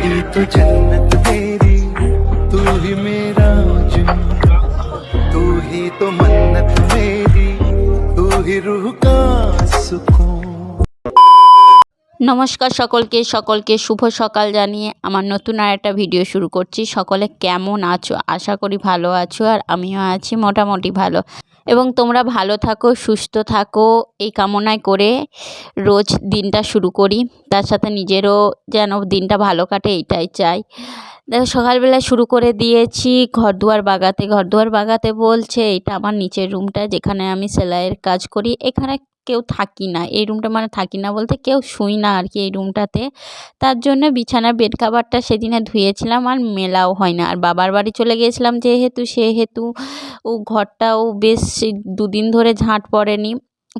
ही तो जन्नत मेरी तू ही मेरा जुनून तू ही तो मन्नत मेरी तू ही रूह का सुकून নমস্কার সকলকে সকলকে শুভ সকাল জানিয়ে আমার নতুন আর একটা ভিডিও শুরু করছি সকলে কেমন আছো আশা করি ভালো আছো আর আমিও আছি মোটামুটি ভালো এবং তোমরা ভালো থাকো, সুস্থ থাকো, এই কামনায় করে রোজ দিনটা শুরু করি। তার সাথে নিজেরও যেন দিনটা ভালো কাটে, এইটাই চাই। দেখো, সকালবেলা শুরু করে দিয়েছি ঘর দুয়ার বাগাতে। ঘর দুয়ার বাগাতে বলছে এটা আমার নিচের রুমটা যেখানে আমি সেলাইয়ের কাজ করি। এখানে কেউ থাকি না, এই রুমটা মানে থাকি না বলতে কেউ শুই না আর কি এই রুমটাতে তার জন্য বিছানার বেড কাভারটা সেদিনে ধুয়েছিলাম আর মেলাও হয় না। আর বাবার বাড়ি চলে গিয়েছিলাম যেহেতু, সেহেতু ও ঘরটাও বেশ দুদিন ধরে ঝাঁট পড়েনি।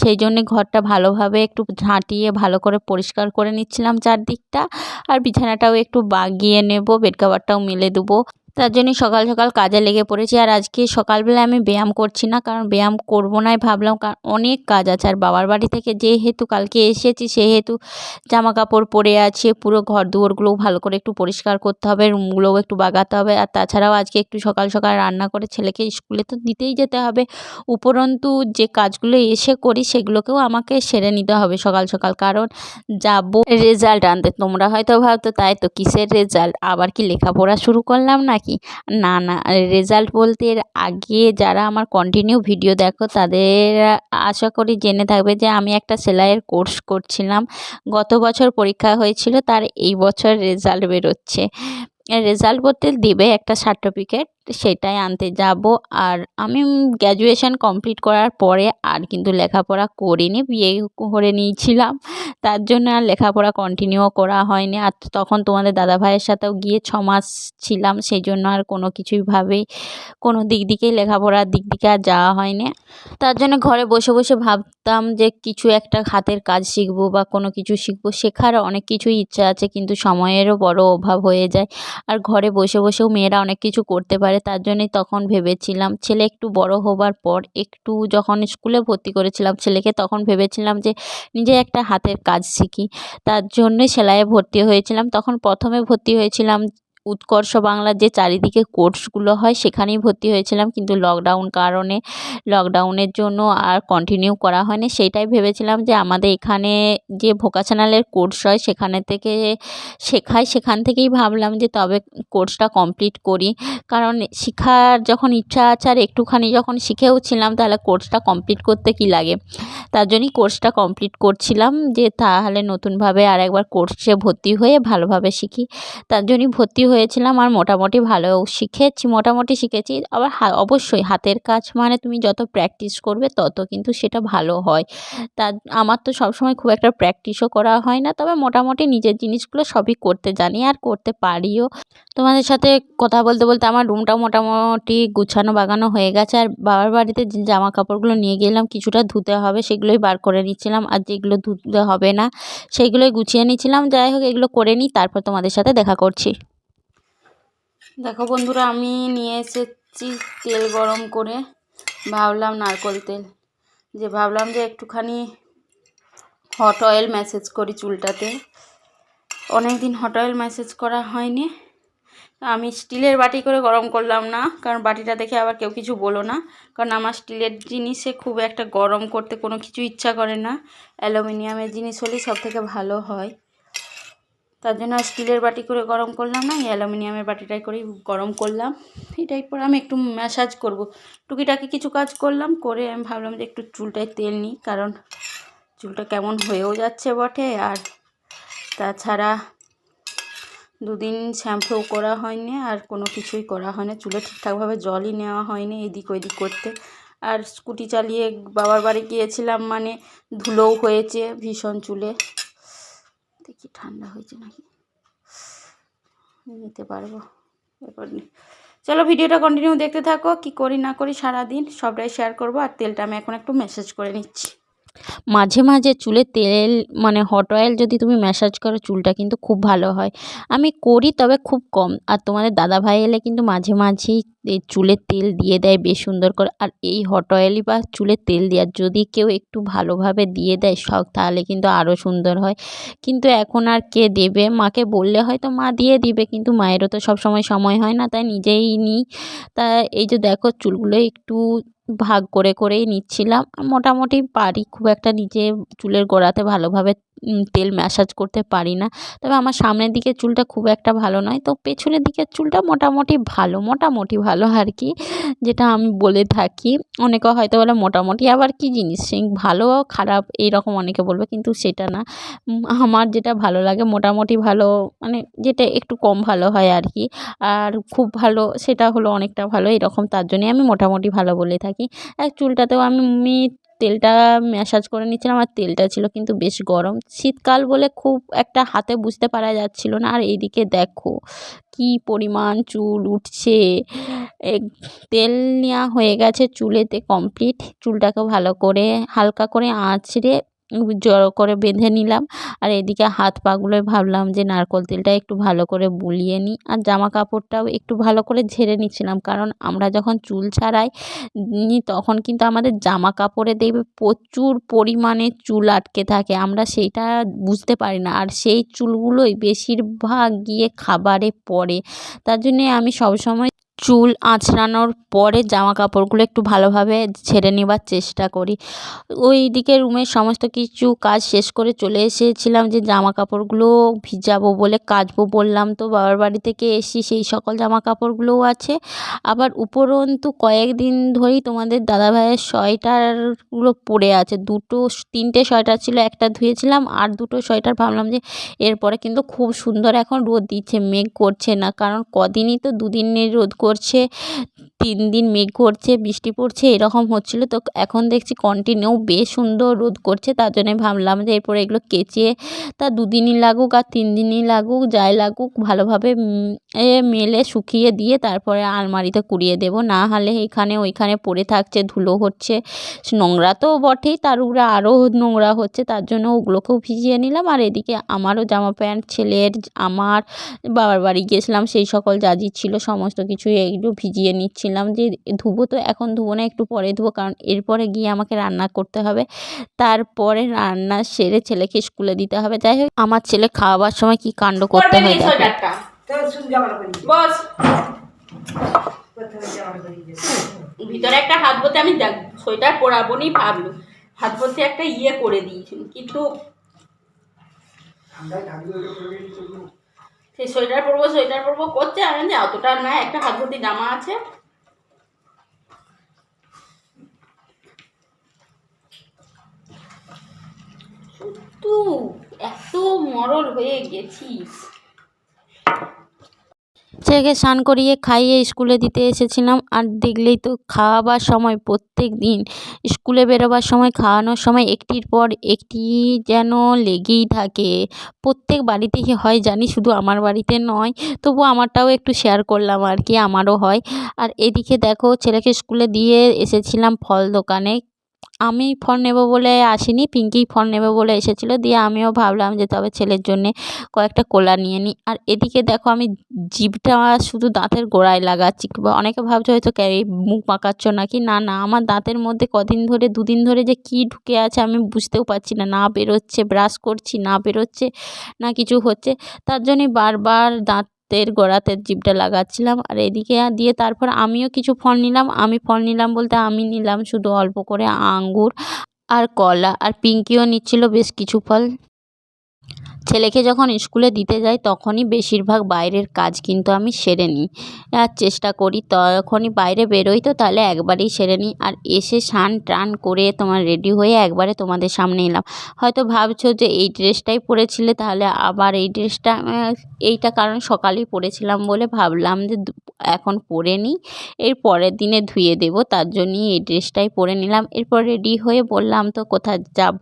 সেই জন্যে ঘরটা ভালোভাবে একটু ঝাঁটিয়ে ভালো করে পরিষ্কার করে নিচ্ছিলাম চারদিকটা। আর বিছানাটাও একটু বাগিয়ে নেব বেড কাভারটাও মেলে দেবো। তার জন্য সকাল সকাল কাজে লেগে পড়েছি। আর আজকে সকালবেলা আমি ব্যায়াম করছি না, কারণ ব্যায়াম করব নাই ভাবলাম, কারণ অনেক কাজ আছে। আর বাবার বাড়ি থেকে যেহেতু কালকে এসেছি, সেহেতু জামা কাপড় পরে আছে, পুরো ঘর দুয়ারগুলোও ভালো করে একটু পরিষ্কার করতে হবে, রুমগুলোও একটু বাগাতে হবে। আর তাছাড়াও আজকে একটু সকাল সকাল রান্না করে ছেলেকে স্কুলে তো দিতেই যেতে হবে। উপরন্তু যে কাজগুলো এসে করি, সেগুলোকেও আমাকে সেরে নিতে হবে সকাল সকাল, কারণ যাব রেজাল্ট আনতে। তোমরা হয়তো ভাবতো, তাই তো কিসের রেজাল্ট? আবার কি লেখাপড়া শুরু করলাম নাকি না না রেজাল্ট বলতে এর আগে যারা আমার কন্টিনিউ ভিডিও দেখো, তাদের আশা করি জেনে থাকবে যে আমি একটা সেলাইয়ের কোর্স করছিলাম। গত বছর পরীক্ষা হয়েছিল, তার এই বছর রেজাল্ট বেরোচ্ছে। রেজাল্ট বলতে দেবে একটা সার্টিফিকেট সেটাই আনতে যাব। আর আমি গ্র্যাজুয়েশন কমপ্লিট করার পরে আর কিন্তু লেখাপড়া করিনি, বিয়ে করে নিয়েছিলাম। তার জন্য আর লেখাপড়া কন্টিনিউ করা হয়নি। আর তখন তোমাদের দাদা ভাইয়ের সাথেও গিয়ে ছ মাস ছিলাম, সেই জন্য আর কোনো কিছুই ভাবেই কোনো দিক দিকেই লেখাপড়ার দিক দিকে আর যাওয়া হয়নি। তার জন্য ঘরে বসে বসে ভাবতাম যে কিছু একটা হাতের কাজ শিখব বা কোনো কিছু শিখব। শেখার অনেক কিছুই ইচ্ছা আছে, কিন্তু সময়েরও বড় অভাব হয়ে যায়। আর ঘরে বসে বসেও মেয়েরা অনেক কিছু করতে পারে তার জন্যই তখন ভেবেছিলাম। ছেলে একটু বড় হবার পর একটু যখন স্কুলে ভর্তি করেছিলাম ছেলেকে তখন ভেবেছিলাম যে নিজে একটা হাতের কাজ শিখি। তার জন্যই সেলাইয়ে ভর্তি হয়েছিলাম। তখন প্রথমে ভর্তি হয়েছিলাম উৎকর্ষ বাংলার যে চারিদিকে কোর্সগুলো হয় সেখানেই ভর্তি হয়েছিলাম। কিন্তু লকডাউন কারণে লকডাউনের জন্য আর কন্টিনিউ করা হয়নি। সেইটাই ভেবেছিলাম যে আমাদের এখানে যে ভোকাশনালের কোর্স হয় সেখানে থেকে শেখায় সেখান থেকেই ভাবলাম যে তবে কোর্সটা কমপ্লিট করি। কারণ শেখার যখন ইচ্ছা আছে আর একটুখানি যখন শিখেও ছিলাম তাহলে কোর্সটা কমপ্লিট করতে কি লাগে? তার জন্যই কোর্সটা কমপ্লিট করছিলাম যে তাহলে নতুনভাবে আর একবার কোর্সে ভর্তি হয়ে ভালোভাবে শিখি। তার জন্যই ভর্তি হয়েছিলাম আর মোটামুটি ভালো শিখেছি, মোটামুটি শিখেছি। আবার অবশ্যই হাতের কাজ মানে তুমি যত প্র্যাকটিস করবে তত কিন্তু সেটা ভালো হয়। তা, আমার তো সবসময় খুব একটা প্র্যাকটিসও করা হয় না, তবে মোটামুটি নিজের জিনিসগুলো সবই করতে জানি আর করতে পারিও। তোমাদের সাথে কথা বলতে বলতে আমার রুমটা মোটামুটি গুছানো বাগানো হয়ে গেছে আর বাবার বাড়িতে যে জামা কাপড়গুলো নিয়ে গেলাম কিছুটা ধুতে হবে সেগুলোই বার করে নিচ্ছিলাম আর যেগুলো ধুতে হবে না সেইগুলোই গুছিয়ে নিচ্ছিলাম। যাই হোক এগুলো করে নিই, তারপর তোমাদের সাথে দেখা করছি। দেখো বন্ধুরা, আমি নিয়ে এসেছি তেল গরম করে। ভাবলাম নারকোল তেল। যে ভাবলাম যে একটুখানি হট অয়েল ম্যাসেজ করি চুলটাতে। অনেক দিন হট অয়েল ম্যাসেজ করা হয়নি। আমি স্টিলের বাটি করে গরম করলাম না, কারণ বাটিটা দেখে আবার কেউ কিছু বলো না। কারণ আমার স্টিলের জিনিসে খুব একটা গরম করতে কোনো কিছু ইচ্ছা করে না। অ্যালুমিনিয়ামের জিনিস হলেই সব থেকে ভালো হয়। তার জন্য স্টিলের বাটি করে গরম করলাম না, এই অ্যালুমিনিয়ামের বাটিটাই করেই গরম করলাম। এটাই পরে আমি একটু ম্যাসাজ করব। টুকিটাকি কিছু কাজ করলাম, করে আমি ভাবলাম যে একটু চুলটায় তেল নিই, কারণ চুলটা কেমন হয়েও যাচ্ছে বটে। আর তাছাড়া দুদিন শ্যাম্পু করা হয়নি, আর কোনো কিছুই করা হয়নি। চুলে ঠিকঠাকভাবে জলই নেওয়া হয়নি, এদিক ওইদিক করতে। আর স্কুটি চালিয়ে বাবার বাড়ি গিয়েছিলাম মানে ধুলোও হয়েছে ভীষণ চুলে। দেখি ঠান্ডা হয়েছে নাকি? নিতে পারব। এরপর চলো ভিডিওটা কন্টিনিউ দেখতে থাকো। কি করি না করি সারাদিন সবটাই শেয়ার করব। আর তেলটা আমি এখন একটু মেসেজ করে নিচ্ছি। মাঝে মাঝে চুলে তেল মানে হট অয়েল যদি তুমি ম্যাসাজ করো, চুলটা কিন্তু খুব ভালো হয়। আমি করি, তবে খুব কম। আর তোমাদের দাদাভাই এলে কিন্তু মাঝে মাঝেই চুলে তেল দিয়ে দেয় বেশ সুন্দর করে। আর এই হট অয়েলই বা চুলে তেল দেওয়ার, যদি কেউ একটু ভালোভাবে দিয়ে দেয় শখ তাহলে কিন্তু আরও সুন্দর হয়। কিন্তু এখন আর কে দেবে? মাকে বললে হয়তো মা দিয়ে দিবে, কিন্তু মায়েরও তো সব সময় সময় হয় না, তাই নিজেই নিই। তা এই যে দেখো, চুলগুলো একটু ভাগ করে করেই নিচ্ছিলাম। মোটামুটি পারি খুব একটা নিজে চুলের গোড়াতে ভালোভাবে তেল ম্যাসাজ করতে পারি না। তবে আমার সামনের দিকের চুলটা খুব একটা ভালো নয়। তো পেছনের দিকের চুলটা মোটামুটি ভালো মোটামুটি ভালো আর কি, যেটা আমি বলে থাকি। অনেকে হয়তো বলে মোটামুটি, আবার কি জিনিস? ভালো খারাপ এইরকম অনেকে বলবে, কিন্তু সেটা না। আমার যেটা ভালো লাগে, মোটামুটি ভালো মানে যেটা একটু কম ভালো হয় আর কি। আর খুব ভালো, সেটা হলো অনেকটা ভালো, এরকম, তার জন্যই আমি মোটামুটি ভালো বলে থাকি। আর চুলটাতেও আমি তেলটা ম্যাসাজ করে নিচ্ছিলাম আর তেলটা ছিল কিন্তু বেশ গরম। শীতকাল বলে খুব একটা হাতে বুঝতে পারা যাচ্ছিল না। আর এইদিকে দেখো কি পরিমাণ চুল উঠছে। তেল নেওয়া হয়ে গেছে চুলেতে কমপ্লিট চুলটাকে ভালো করে হালকা করে আঁচড়ে জড়ো করে বেঁধে নিলাম। আর এদিকে হাত পাগুলোয় ভাবলাম যে নারকোল তেলটা একটু ভালো করে বুলিয়ে নিই। আর জামা কাপড়টাও একটু ভালো করে ঝেড়ে নিচ্ছিলাম। কারণ আমরা যখন চুল ছাড়াই তখন কিন্তু আমাদের জামা কাপড়ে দেখবে প্রচুর পরিমাণে চুল আটকে থাকে। আমরা সেইটা বুঝতে পারি না। আর সেই চুলগুলোই বেশিরভাগ গিয়ে খাবারে পড়ে। তার জন্যে আমি সবসময় চুল আঁচড়ানোর পরে জামা কাপড়গুলো একটু ভালোভাবে ছেড়ে নেবার চেষ্টা করি। ওই দিকে রুমের সমস্ত কিছু কাজ শেষ করে চলে এসেছিলাম যে জামা কাপড়গুলো ভিজাবো বলে কাচবো বললাম তো। বাবার বাড়ি থেকে এসি সেই সকল জামা কাপড়গুলোও আছে। আবার উপরন্তু কয়েকদিন ধরেই তোমাদের দাদাভাইয়ের সোয়েটারগুলো পড়ে আছে। দুটো, তিনটে সোয়েটার ছিল, একটা ধুয়েছিলাম আর দুটো সোয়েটার ভাবলাম যে এরপরে কিন্তু খুব সুন্দর এখন রোদ দিচ্ছে, মেঘ করছে না। কারণ কদিনই তো দুদিনের রোদ করছে করছে। তিন দিন মেঘ করছে, বৃষ্টি পড়ছে, এরকম হচ্ছিল। তো এখন দেখছি কন্টিনিউ বেশ সুন্দর রোদ করছে, তার জন্যে ভাবলাম যে এরপরে এগুলো কেচে তা দুদিনই লাগুক আর তিন দিনই লাগুক, যাই লাগুক, ভালোভাবে মেলে শুকিয়ে দিয়ে তারপরে আলমারিতে কুড়িয়ে দেবো। না হলে এখানে ওইখানে পড়ে থাকছে, ধুলো হচ্ছে। নোংরা তো বটেই, তার উপরে আরও নোংরা হচ্ছে, তার জন্য ওগুলোকেও ভিজিয়ে নিলাম। আর এদিকে আমারও জামা প্যান্ট, ছেলের, আমার বাবার বাড়ি গিয়েছিলাম, সেই সকল যা ছিল, সমস্ত কিছু এগুলো ভিজিয়ে নিচ্ছিলাম। যে ধুবো তো এখন ধুবো না একটু পরে ধুবো কারণ এরপরে গিয়ে আমাকে রান্না করতে হবে। তারপরে রান্না সেরে ছেলেকে স্কুলে দিতে হবে। যাই হোক আমার ছেলে খাওয়াবার সময় কি কাণ্ড করতে হয় ভিতরে একটা হাত বলতে আমি সোয়েটার পরাবো নি ভাবলো। হাত বলতে একটা ইয়ে করে দিয়েছিল কিন্তু সেই সোয়েটার পরবো সোয়েটার পরবো করছে আমি অতটা না একটা হাত ভর্তি জামা আছে। এত মরল হয়ে গেছিস। ছেলেকে স্নান করিয়ে খাইয়ে স্কুলে দিতে এসেছিলাম আর দেখলেই তো খাওয়াবার সময়, প্রত্যেক দিন স্কুলে বেরোবার সময়, খাওয়ানোর সময় একটির পর একটি যেন লেগেই থাকে। প্রত্যেক বাড়িতেই হয় জানি শুধু আমার বাড়িতে নয়, তবু আমারটাও একটু শেয়ার করলাম আর কি, আমারও হয়। আর এদিকে দেখো ছেলেকে স্কুলে দিয়ে এসেছিলাম ফল দোকানে আমি ফোন নেব বলে আসিনি, পিঙ্কি ফোন নেবে বলে এসেছিল, দিয়ে আমিও ভাবলাম যে তবে ছেলের জন্যে কয়েকটা কোলা নিয়ে নিই আর এদিকে দেখো আমি জিভটা শুধু দাঁতের গোড়ায় লাগাচ্ছি অনেকে ভাবছে হয়তো ক্যারি মুখ পাকাচ্ছ নাকি? না না, আমার দাঁতের মধ্যে কদিন ধরে, দুদিন ধরে যে কী ঢুকে আছে আমি বুঝতেও পারছি না না বেরোচ্ছে, ব্রাশ করছি, না বেরোচ্ছে, না কিছু হচ্ছে। তার জন্যই বারবার দাঁতের গোড়াতে জিপটা লাগাচ্ছিলাম আর এদিকে দিয়ে তারপর আমিও কিছু ফল নিলাম। আমি ফল নিলাম বলতে আমি নিলাম শুধু অল্প করে আঙ্গুর আর কলা আর পিঙ্কিও নিচ্ছিল বেশ কিছু ফল। ছেলেকে যখন স্কুলে দিতে যাই, তখনই বেশিরভাগ বাইরের কাজ কিন্তু আমি সেরে নিই। আর চেষ্টা করি, তখনই বাইরে বেরোই তো তাহলে একবারেই সেরে নিই। আর এসে স্নান টান করে তোমার রেডি হয়ে একবারে তোমাদের সামনে এলাম। হয়তো ভাবছ যে এই ড্রেসটাই পরেছিলে, তাহলে আবার এই ড্রেসটা এইটা কারণ সকালেই পরেছিলাম বলে ভাবলাম যে এখন পরে নিই। এর পরের দিনে ধুয়ে দেবো, তার জন্যই এই ড্রেসটাই পরে নিলাম। এরপর রেডি হয়ে বললাম, তো কোথায় যাব?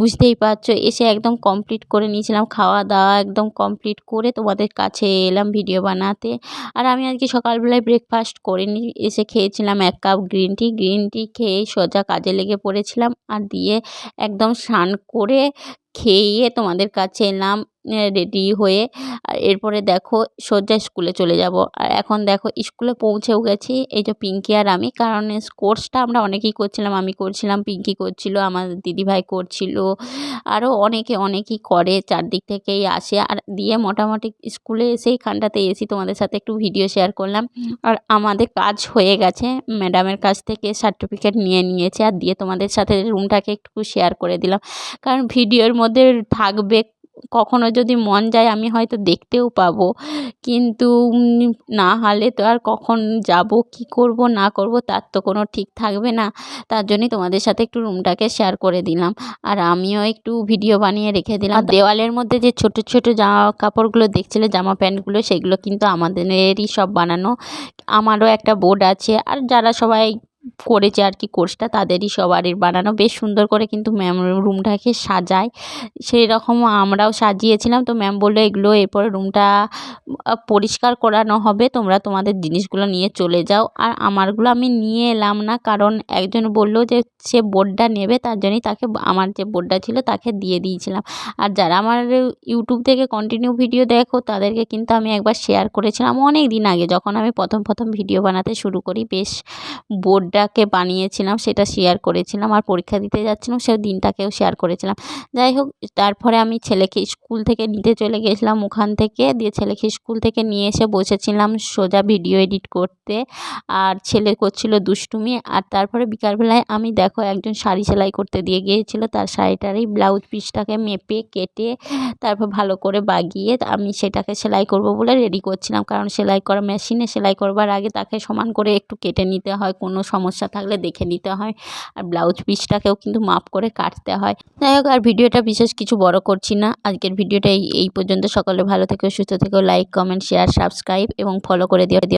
বুঝতেই পারছ, এসে একদম কমপ্লিট করে নিয়েছিলাম খাওয়া দাওয়া একদম কমপ্লিট করে তোমাদের কাছে এলাম ভিডিও বানাতে। আর আমি আজকে সকালবেলায় ব্রেকফাস্ট করে নি এসে খেয়েছিলাম এক cup green tea green tea খেয়ে সোজা কাজে লেগে পড়েছিলাম আর দিয়ে একদম স্নান করে খেয়ে তোমাদের কাছে এলাম রেডি হয়ে, আর এরপরে দেখো সোজা স্কুলে চলে যাব। আর এখন দেখো স্কুলে পৌঁছেও গেছি, এই যে পিঙ্কি আর আমি, কারণ কোর্সটা আমরা অনেকেই করছিলাম, আমি করছিলাম, পিঙ্কি করছিল, আমার দিদিভাই করছিল আরও অনেকে অনেকেই করে, চারদিক থেকেই আসে। আর দিয়ে মোটামুটি স্কুলে এসে এইখানটাতে এসি তোমাদের সাথে একটু ভিডিও শেয়ার করলাম। আর আমাদের কাজ হয়ে গেছে ম্যাডামের কাছ থেকে সার্টিফিকেট নিয়ে নিয়েছে, আর দিয়ে তোমাদের সাথে রুমটাকে একটু শেয়ার করে দিলাম। কারণ ভিডিওর মধ্যে থাকবে কখনো যদি মন যায় আমি হয়তো দেখতেও পাবো। কিন্তু না হলে তো আর কখন যাব কি করব না করব তার তো কোনো ঠিক থাকবে না। তার জন্যই তোমাদের সাথে একটু রুমটাকে শেয়ার করে দিলাম। আর আমিও একটু ভিডিও বানিয়ে রেখে দিলাম। দেওয়ালের মধ্যে যে ছোট ছোট জামা কাপড়গুলো দেখছিলে জামা প্যান্টগুলো সেগুলো কিন্তু আমাদেরই সব বানানো। আমারও একটা বোর্ড আছে। আর যারা সবাই করেছে আর কি কোর্সটা, তাদেরই সবারই বানানো। বেশ সুন্দর করে কিন্তু ম্যাম রুমটাকে সাজায়। সেই রকম আমরাও সাজিয়েছিলাম। তো ম্যাম বলল, এগুলো এরপরে রুমটা পরিষ্কার করানো হবে। তোমরা তোমাদের জিনিসগুলো নিয়ে চলে যাও। আর আমারগুলো আমি নিয়ে এলাম না, কারণ একজন বলল যে সে বোর্ডটা নেবে, তার জন্যই তাকে আমার যে বোর্ডটা ছিল তাকে দিয়ে দিয়েছিলাম। আর যারা আমার ইউটিউব থেকে কন্টিনিউ ভিডিও দেখো, তাদেরকে কিন্তু আমি একবার শেয়ার করেছিলাম অনেক দিন আগে, যখন আমি প্রথম প্রথম ভিডিও বানাতে শুরু করি। বেশ বোর্ডটাকে বানিয়েছিলাম, সেটা শেয়ার করেছিলাম আর পরীক্ষা দিতে যাচ্ছিলাম সেই দিনটাকেও শেয়ার করেছিলাম। যাই হোক, তারপরে আমি ছেলেকে স্কুল থেকে নিতে চলে গেছিলাম, ওখান থেকে দিয়ে ছেলেকে স্কুল থেকে নিয়ে এসে বসেছিলাম সোজা ভিডিও এডিট করতে। আর ছেলে করছিল দুষ্টুমি, আর তারপরে বিকালবেলায় আমি দেখো একজন শাড়ি সেলাই করতে দিয়ে গিয়েছিল, তার শাড়িটারই ব্লাউজ পিসটাকে মেপে, কেটে, তারপর ভালো করে বাগিয়ে আমি সেটাকে সেলাই করব বলে রেডি করছিলাম। কারণ সেলাই করা মেশিনে সেলাই করবার আগে তাকে সমান করে একটু কেটে নিতে হয়, কোনো সমস্যা থাকলে দেখে নিতে হয়। আর ব্লাউজ পিসটাকেও কিন্তু মাপ করে কাটতে হয়। যাই হোক, আর ভিডিওটা বিশেষ কিছু বড় করছি না। আজকের ভিডিওটা এই পর্যন্ত। সকলে ভালো থেকেও সুস্থ থেকেও লাইক কমেন্ট শেয়ার সাবস্ক্রাইব এবং ফলো করে দিও।